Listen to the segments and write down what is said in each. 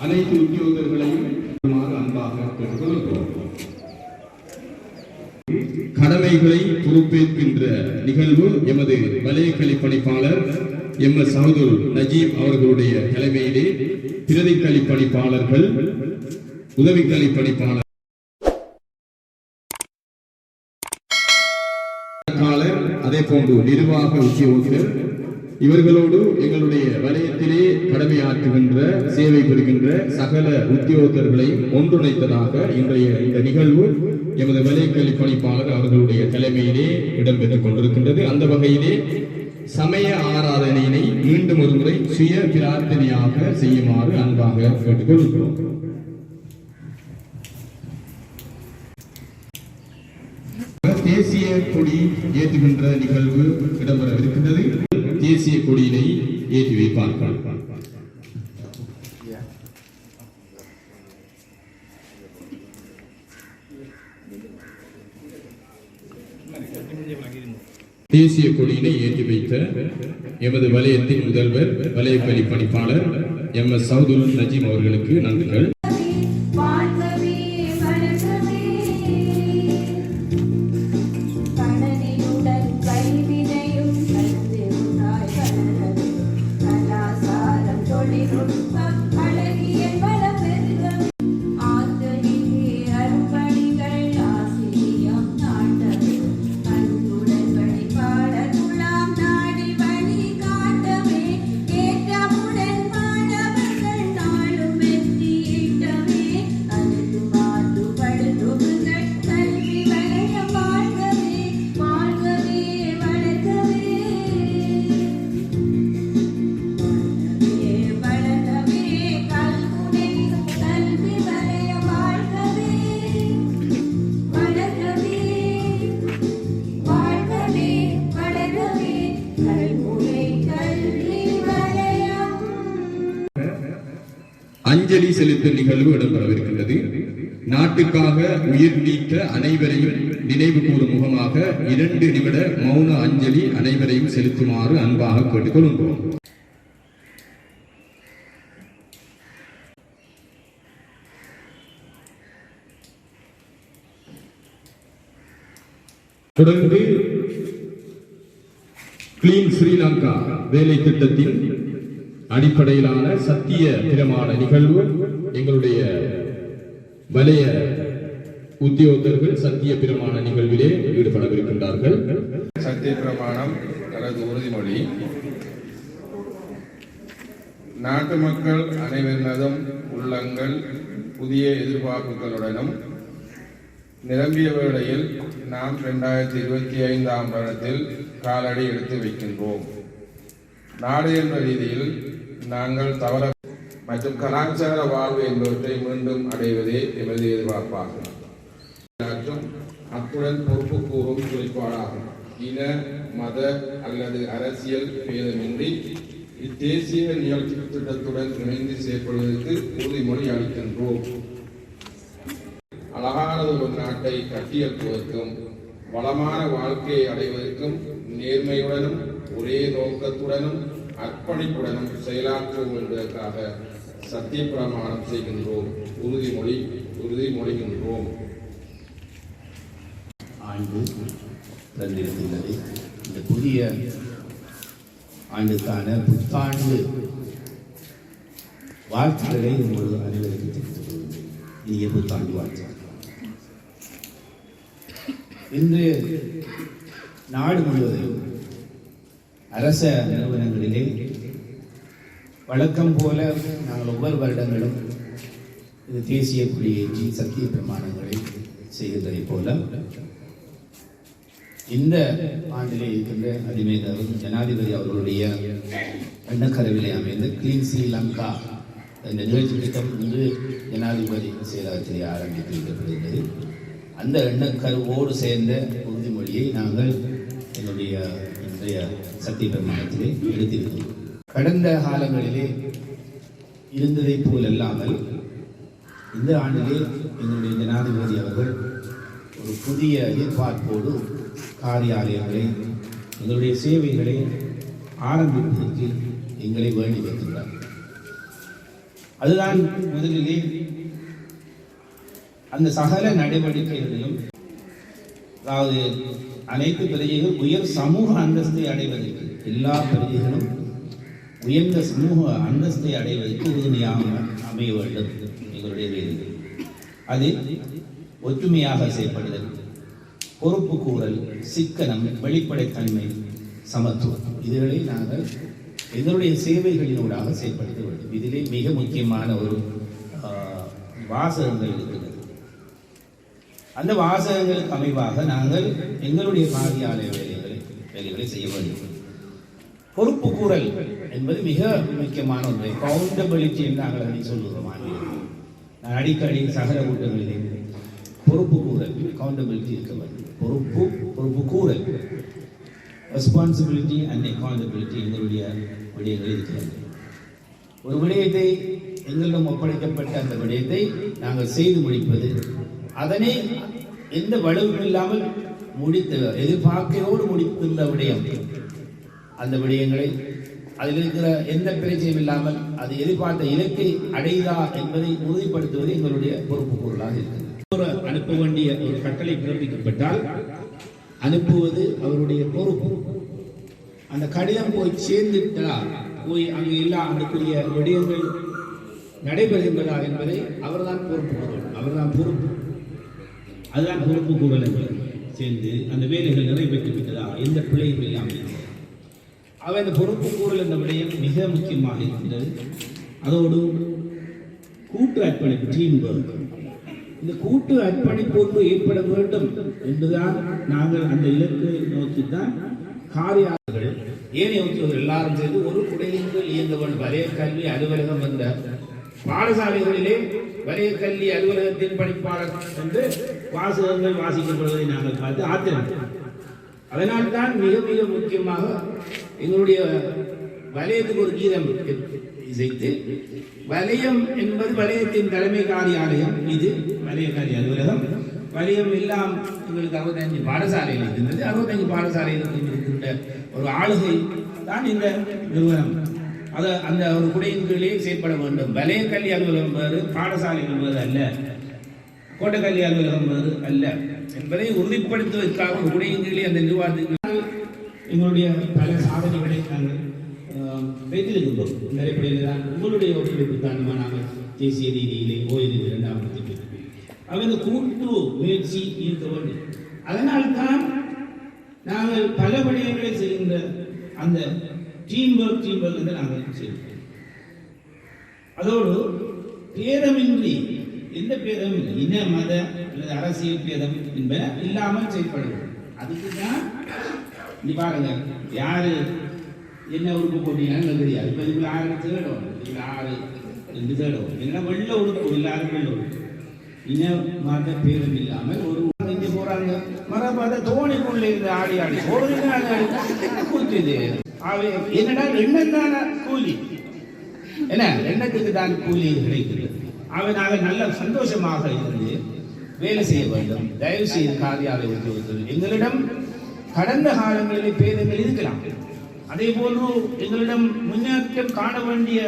அனைத்து உத்தியோகர்களையும் அன்பாக கடமைகளை பொறுப்பேற்கின்ற நிகழ்வு எமது வலயக்கலை பணிப்பாளர் எம் எஸ் சவுதுல் நஜீப் அவர்களுடைய தலைமையிலே பிரதி பணிப்பாளர்கள் உதவி பணிப்பாளர் அதே போன்று நிர்வாக உத்தியோகர் இவர்களோடு எங்களுடைய வலயத்திலே கடமையாற்றுகின்ற சேவை புரிகின்ற சகல உத்தியோகர்களை ஒன்றிணைத்ததாக இன்றைய இந்த நிகழ்வு எமது வலயக்கல்வி பணிப்பாளர் அவர்களுடைய தலைமையிலே இடம்பெற்றுக் கொண்டிருக்கின்றது. அந்த வகையிலே சமய ஆராதனையினை மீண்டும் ஒரு முறை சுய பிரார்த்தனையாக செய்யுமாறு அன்பாக கேட்டுக்கொள்கிறோம். தேசிய கொடி ஏற்றுகின்ற நிகழ்வு இடம்பெறவிருக்கின்றது. தேசிய கொடியினை ஏற்றி வைப்பார்கள். தேசிய கொடியினை ஏற்றி வைத்த எமது வலயத்தின் முதல்வர் வலயப்பள்ளி பணிப்பாளர் எம் எஸ் சவுதுல் நஜீம் அவர்களுக்கு நன்றிகள். அஞ்சலி செலுத்தும் நிகழ்வு இடம்பெறவிருக்கின்றது. நாட்டுக்காக உயிர் நீத்த அனைவரையும் நினைவு கூறும் முகமாக இரண்டு நிமிட மௌன அஞ்சலி அனைவரையும் செலுத்துமாறு அன்பாக கேட்டுக்கொள்கிறோம் தொடர்ந்து கிளீன் ஸ்ரீலங்கா வேலை திட்டத்தின் அடிப்படையிலான சத்திய பிரமாண நிகழ்வு எங்களுடைய வலைய உத்தியோகர்கள் சத்திய பிரமாண நிகழ்விலே ஈடுபடவிருக்கின்றார்கள். சத்திய பிரமாணம் அல்லது உறுதிமொழி. நாட்டு மக்கள் அனைவரினதும் உள்ளங்கள் புதிய எதிர்பார்ப்புகளுடனும் நிரம்பிய வேளையில் நாம் இரண்டாயிரத்தி இருபத்தி ஐந்தாம் வருடத்தில் காலடி எடுத்து வைக்கின்றோம். நாடு என்ற ரீதியில் நாங்கள் தவற மற்றும் கலாச்சார வாழ்வு என்பவற்றை மீண்டும் அடைவதே எமது எதிர்பார்ப்பாகும். மற்றும் அத்துடன் பொறுப்பு கூறும் குறிப்பாடாகும் இன மத அல்லது அரசியல் பேதமின்றி இத்தேசிய நிகழ்ச்சி திட்டத்துடன் இணைந்து செயற்படுவதற்கு உறுதிமொழி அளிக்கின்றோம். அழகானது ஒரு நாட்டை கட்டியெழுப்புவதற்கும் வளமான வாழ்க்கையை அடைவதற்கும் நேர்மையுடனும் ஒரே நோக்கத்துடனும் அர்ப்பணிப்புடனும் செயலாற்றுவோம் என்பதற்காக சத்திய பிரமாணம் செய்கின்றோம் உறுதிமொழி உறுதிமொழிகின்றோம் ஆண்டு தந்திருக்கின்றது. இந்த புதிய ஆண்டுக்கான புத்தாண்டு வாழ்த்துக்களை உங்களது அனைவருக்கு தெரிவித்துக் கொள்கிறேன். இனிய புத்தாண்டு வாழ்த்து இன்று நாடு முழுவதும் அரச நிறுவனங்களிலே வழக்கம் போல நாங்கள் ஒவ்வொரு வருடங்களும் இது தேசிய கொடியேற்றி சத்திய பிரமாணங்களை செய்கின்றதைப் போல இந்த ஆண்டிலே இருக்கின்ற அதிமேதர் ஜனாதிபதி அவர்களுடைய எண்ணக்கருவிலே அமைந்த கிளீன் ஸ்ரீலங்கா இந்த நிகழ்ச்சி திட்டம் இன்று ஜனாதிபதி செயலகத்திலே ஆரம்பித்து வைக்கப்படுகிறது அந்த எண்ணக்கருவோடு சேர்ந்த உறுதிமொழியை நாங்கள் என்னுடைய இன்றைய சத்திய பிரமாணத்திலே எடுத்திருக்கிறோம் கடந்த காலங்களிலே இருந்ததைப் போல் அல்லாமல் இந்த ஆண்டிலே எங்களுடைய ஜனாதிபதி அவர்கள் ஒரு புதிய எதிர்பார்ப்போடு காரியாலயங்களை எங்களுடைய சேவைகளை ஆரம்பிப்பதற்கு எங்களை வேண்டி வைத்துள்ளார். அதுதான் முதலிலே அந்த சகல நடவடிக்கைகளிலும் அதாவது அனைத்து பிரஜைகள் உயர் சமூக அந்தஸ்தை அடைவதற்கு எல்லா பிரஜைகளும் உயர்ந்த சமூக அந்தஸ்தை அடைவதற்கு உறுதுணையாக அமைய வேண்டும் எங்களுடைய வேலை அது ஒற்றுமையாக செயல்படுதல் பொறுப்பு கூறல் சிக்கனம் வெளிப்படைத்தன்மை சமத்துவம். இதுகளை நாங்கள் எங்களுடைய சேவைகளினூடாக செயல்படுத்த வேண்டும். இதிலே மிக முக்கியமான ஒரு வாசகங்கள் இருக்கிறது அந்த வாசகங்களுக்கு அமைவாக நாங்கள் எங்களுடைய காரியாலய வேலைகளை வேலைகளை செய்ய வேண்டும். பொறுப்பு கூறல் என்பது மிக முக்கியமான ஒன்று. கவுண்டபிலிட்டி என்று நாங்கள் அதை சொல்லுகிறோம் நான் அடிக்கடி சகல கூட்டங்களில் பொறுப்பு கூறல் அக்கௌண்டபிலிட்டி இருக்க வேண்டும். பொறுப்பு பொறுப்பு கூறல். ரெஸ்பான்சிபிலிட்டி அண்ட் அக்கௌண்டபிலிட்டி எங்களுடைய விடயங்கள் இருக்கிறது ஒரு விடயத்தை எங்களிடம் ஒப்படைக்கப்பட்ட அந்த விடயத்தை நாங்கள் செய்து முடிப்பது அதனை எந்த வலுவும் இல்லாமல் முடித்த எதிர்பார்க்கையோடு முடித்துள்ள விடயம். அந்த விடயங்களை அதில் இருக்கிற எந்த பிரச்சனையும் இல்லாமல் அது எதிர்பார்த்த இலக்கை அடையுதா என்பதை உறுதிப்படுத்துவது எங்களுடைய பொறுப்பு பொருளாக இருக்கிறது. அனுப்ப வேண்டிய ஒரு கட்டளை பிறப்பிக்கப்பட்டால் அனுப்புவது அவருடைய பொறுப்பு. அந்த கடிதம் போய் சேர்ந்துட்டா போய் அங்கு எல்லா அதுக்குரிய விடயங்கள் நடைபெறுகின்றதா என்பதை அவர்தான் பொறுப்பு கூறணும். அவர்தான் பொறுப்பு. அதுதான் பொறுப்பு கூறல் என்பது சேர்ந்து அந்த வேலைகள் நிறைவேற்றி விட்டதா எந்த பிழையும் இல்லாமல். அவன் இந்த பொறுப்பு கூறல் என்ற விடயம் மிக முக்கியமாக இருக்கின்றது. அதோடு கூட்டு அர்ப்பணிப்பு டீம் ஒர்க் இந்த கூட்டு அர்ப்பணிப்பு ஏற்பட வேண்டும் என்றுதான் நாங்கள் அந்த இலக்கை நோக்கித்தான் காரியாளர்கள் ஏனைய உத்தியோகர்கள் எல்லாரும் சேர்ந்து ஒரு குடையின்கள் இயங்க வேண்டும். வரைய கல்வி அலுவலகம் என்ற பாடசாலைகளிலே வரைய கல்வி அலுவலகத்தின் படிப்பாளர் என்று வாசகங்கள் வாசிக்கப்படுவதை நாங்கள் பார்த்து ஆத்திரம் அதனால்தான் மிக மிக முக்கியமாக எங்களுடைய வலயத்துக்கு ஒரு கீதம் இசைத்து வலயம் என்பது வலயத்தின் தலைமை காரியாலயம் இது வலய அலுவலகம். வலயம் எல்லாம் எங்களுக்கு அறுபத்தஞ்சு பாடசாலையில் இருக்கின்றது. அறுபத்தஞ்சு பாடசாலையில் இருக்கின்ற ஒரு ஆளுகை தான் இந்த நிறுவனம். அதை அந்த ஒரு குடையின் கீழே செயற்பட வேண்டும். வலய கல்வி அலுவலகம் வேறு பாடசாலைகள் வேறு அல்ல. கோட்டக்கல்வி அலுவலகம் வேறு அல்ல என்பதை உறுதிப்படுத்துவதற்காக ஒரு குடையின் கீழே அந்த நிர்வாகத்துக்கு எங்களுடைய பல நாங்கள் ஆம், இந்த அடிப்படையில் தான் உங்களுடைய ஒத்துழைப்பு காரணமாக நாங்கள் தேசிய ரீதியிலே ஓய்வு இரண்டாம் அவங்க கூட்டு முயற்சி இருக்க வேண்டும் அதனால்தான் நாங்கள் பல விடயங்களை செய்கின்ற அந்த டீம் ஒர்க் டீம் ஒர்க் என்று நாங்கள் செய்கிறோம். அதோடு பேதமின்றி எந்த பேதமும் இல்லை. இன மத அல்லது அரசியல் பேதம் என்பன இல்லாமல் செயல்படுவது அதுக்கு தான் நிவாரணம். யாரு என்ன உறுப்பு போட்டீங்கன்னு தெரியாது இப்போ இதுக்குள்ள ஆறு தேடும் இதுல ஆறு ரெண்டு தேடும் என்ன வெள்ள உறுப்பு எல்லாரும் வெள்ள உறுப்பு இன மத பேரும் இல்லாமல் ஒரு இங்கே போறாங்க மரம் பார்த்தா தோணிக்குள்ளே இருந்து ஆடி ஆடி ஒரு நாள் கூத்துது அவை என்னடா எண்ணம் தான கூலி என்ன எண்ணத்துக்கு தான் கூலி கிடைக்கிறது அவை நல்ல சந்தோஷமாக இருந்து வேலை செய்ய வேண்டும் தயவு செய்து காரியாலய எங்களிடம் கடந்த காலங்களில் பேதங்கள் இருக்கலாம் அதே போன்று எங்களிடம் முன்னேற்றம் காண வேண்டிய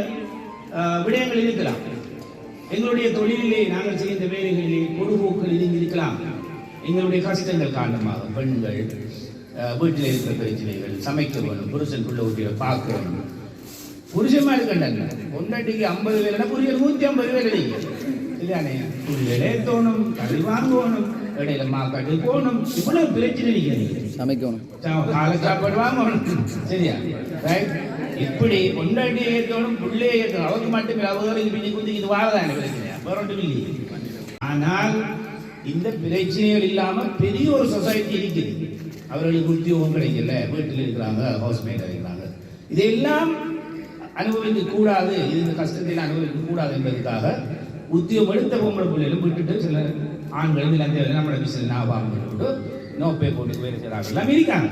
விடயங்கள் இருக்கலாம். எங்களுடைய தொழிலிலே நாங்கள் செய்த வேலைகளிலே பொழுதுபோக்கள் இருக்கலாம். எங்களுடைய கஷ்டங்கள் காரணமாக பெண்கள் வீட்டில் இருக்கிற பிரச்சனைகள் சமைக்க வேணும் புருஷன் பிள்ளை ஊட்டியை பார்க்க வேணும். புருஷமா இருக்கண்டாங்க பொண்டாட்டிக்கு ஐம்பது வேலைனா புரியல் நூற்றி ஐம்பது வேலை இல்லையானே புரியலே தோணும் கறி வாங்கணும் இடையில மாக்காட்டு போகணும் இவ்வளவு பிரச்சனை இருக்கிறது சமைக்கணும் சாப்பாடு வாங்கணும். சரியா? ரைட் இப்படி பொண்டாட்டி ஏற்றணும் புள்ளே ஏற்றணும் அவங்க மட்டும் இது பின்னி குந்தி இது வாழதான பிரச்சனை. வேறொன்றும் இல்லை ஆனால் இந்த பிரச்சனைகள் இல்லாமல் பெரிய ஒரு சொசைட்டி இருக்குது. அவர்களுக்கு உத்தியோகம் கிடைக்கல. வீட்டில் இருக்கிறாங்க ஹவுஸ் மேட் இருக்கிறாங்க இதெல்லாம் அனுபவிக்க கூடாது. இந்த கஷ்டத்தில் அனுபவிக்க கூடாது என்பதற்காக உத்தியோகப்படுத்த பொம்பளை பிள்ளைகளும் விட்டுட்டு சில ஆண்கள் இல்லை அந்த நம்மளோட பிசினஸ் ஞாபகம் போட்டு நோ பே போட்டு வேலை செய்கிறாங்க எல்லாம் இருக்காங்க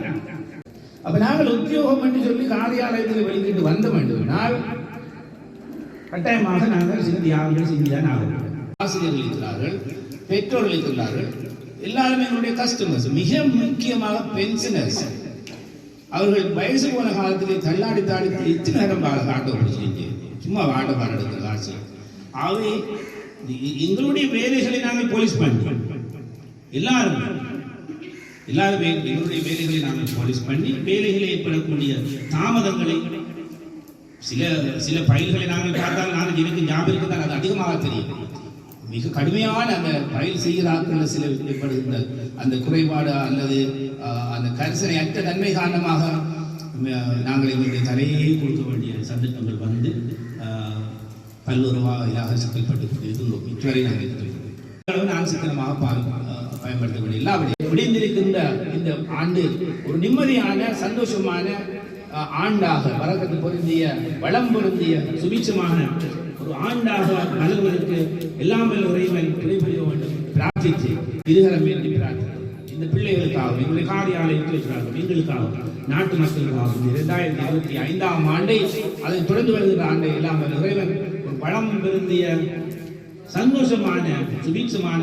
அப்ப நாங்கள் உத்தியோகம் என்று சொல்லி காரியாலயத்தில் வெளிக்கிட்டு வந்தோம் என்றால் கட்டாயமாக நாங்கள் சில தியாகங்கள் செஞ்சுதான் ஆகணும் ஆசிரியர்கள் இருக்கிறார்கள் பெற்றோர்கள் இருக்கிறார்கள். எல்லாருமே என்னுடைய கஸ்டமர்ஸ் மிக முக்கியமாக பென்ஷனர்ஸ் அவர்கள் வயசு போன காலத்திலே தள்ளாடி தாடி எத்தனை நேரம் ஆட்டோ பிடிச்சிருக்கு சும்மா ஆட்டோ பாடம் எடுக்கிற காசு. அவை எங்களுடைய வேலைகளை நாங்கள் போலீஸ் பண்ணுறோம் எல்லாரும். எல்லா வே- எங்களுடைய வேலைகளை நாங்கள் போலீஸ் பண்ணி வேலைகளை ஏற்படக்கூடிய தாமதங்களை சில சில ஃபைல்களை நாங்கள் பார்த்தால் நாங்கள் எனக்கு ஞாபகம் இருக்குதான் அது அதிகமாக தெரியும். மிக கடுமையான அந்த ஃபைல் செய்கிறார்கள் சில ஏற்படுகின்ற அந்த குறைபாடு அல்லது அந்த கரிசனை அற்ற தன்மை காரணமாக நாங்கள் எங்களுடைய தலையை கொடுக்க வேண்டிய சந்தர்ப்பங்கள் வந்து ஆஹ், பல்வேறு வகையிலாக சிக்கல்பட்டு இருந்தோம் இதுவரை நாங்கள் இருக்கிறோம் நான் சிக்கனமாக பயன்படுத்தக்கூடிய எல்லா இந்த ஆண்டு ஒரு நிம்மதியான சந்தோஷமான ஆண்டாக வரக்கத்து பொருந்திய வளம் பொருந்திய சுபிச்சமான ஒரு ஆண்டாக மலர்வதற்கு எல்லாமே வல்ல இறைவன் துணை புரிய வேண்டும். பிரார்த்தித்து இருகரம் வேண்டி பிரார்த்தித்து இந்த பிள்ளைகளுக்காகவும் எங்களுடைய காரியாலயத்திற்காகவும் எங்களுக்காகவும் நாட்டு மக்களுக்காகவும் இரண்டாயிரத்தி இருபத்தி ஐந்தாம் ஆண்டை அதை தொடர்ந்து வருகிற ஆண்டை எல்லாம் இறைவன் ஒரு வளம் பெருந்திய சந்தோஷமான சுபீட்சமான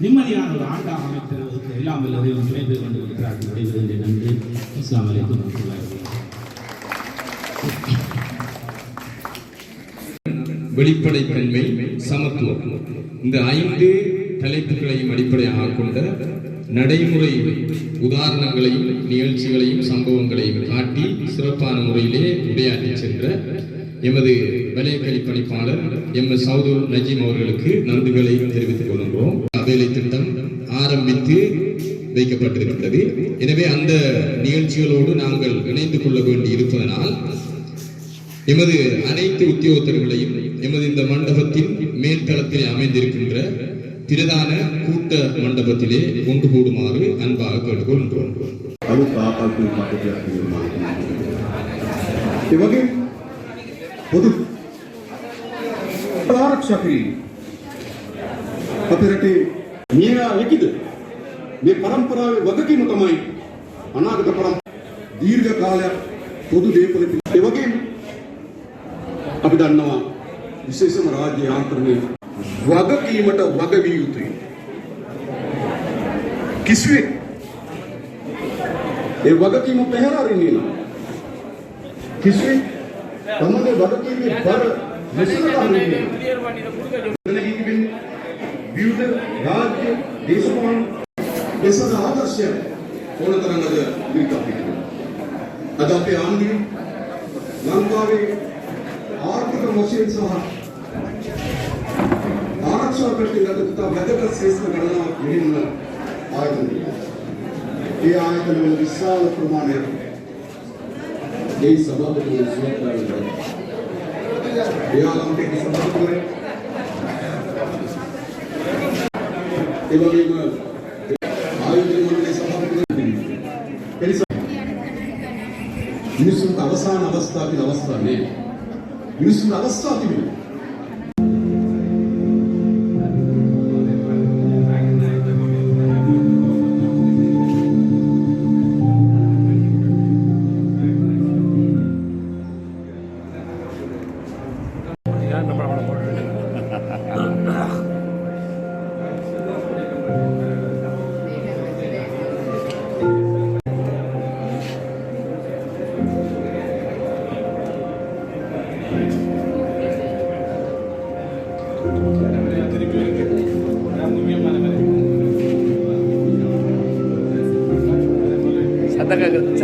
நிம்மதியான ஒரு ஆண்டாக அமைப்பதற்கு எல்லாம் வல்ல இறைவன் துணை புரிய வேண்டும் என்று விடைபெறுகின்ற நன்றி இஸ்லாம் அலைக்கும் வெளிப்படைத்தன்மை சமத்துவம். இந்த ஐந்து தலைப்புகளையும் அடிப்படையாக கொண்ட நடைமுறை உதாரணங்களையும் நிகழ்ச்சிகளையும் சம்பவங்களையும் காட்டி சிறப்பான முறையிலே உரையாற்றி சென்ற எமது வலயக்கல்வி பணிப்பாளர் எம் எஸ் சவுது நஜீம் அவர்களுக்கு நன்றிகளை தெரிவித்துக் கொள்கின்றோம். வேலை திட்டம் ஆரம்பித்து வைக்கப்பட்டிருக்கிறது எனவே அந்த நிகழ்ச்சிகளோடு நாங்கள் இணைந்து கொள்ள வேண்டி இருப்பதனால் எமது அனைத்து உத்தியோகத்தர்களையும் எமது இந்த மண்டபத்தின் மேல்தளத்திலே அமைந்திருக்கின்ற பிரதான கூட்ட மண்டபத்திலே ஒன்று கூடுமாறு அன்பாக கேட்டுக்கொள்கின்றோம் අලුත් ආකල්ප මතකයක් නිර්මාණය ඒ වගේ පොදු ආරක්ෂකී අපේ රටේ මියලා හැකිද මේ පරම්පරාවේ වගකීම තමයි අනාගත පරම් දීර්ඝ කාලයක් පොදු දේපල ඒ වගේම අපි දන්නවා විශේෂම රාජ්‍ය යාන්ත්‍රණය වගකීමට වග විය යුතුයි. කිසිවෙක් ඒ වගකීම පැහැර අරින්නේ නම් කිසිවෙක් තමගේ වගකීමේ බර විසඳලා ದೇಶವನ್ನು ದೇಶದ ಆದರ್ಶ ಒಳತನದ ವಿರುದ್ಧ ಅದು අපේ ආණ්ඩුව ලංකාවේ ආර්ථික වශයෙන් සහ ආරක්ෂාවකට ලැබෙන වැදගත් ශේෂ්ඨ ගණනාවක් මෙහෙම ආයතනය. ඒ ආයතන වල විශාල ප්‍රමාණයක් ඒ සභාවේ සුවකාරී. එයාලන්ට කිසිම දෙයක් මිනිසුන්ට අවසාන අවස්ථාව කියන අවස්ථාවක් නෑ. මිනිසුන්ට අවස්ථාවක් තිබෙනවා.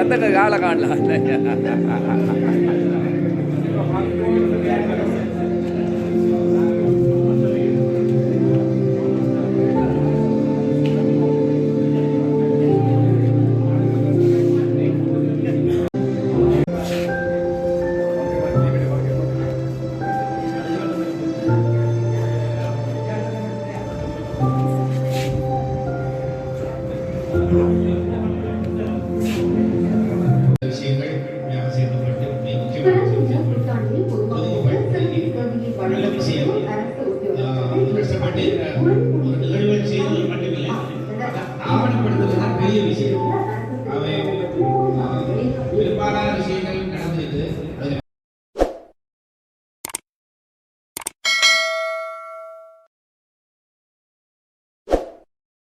சத்தக்க காலை காணலாம்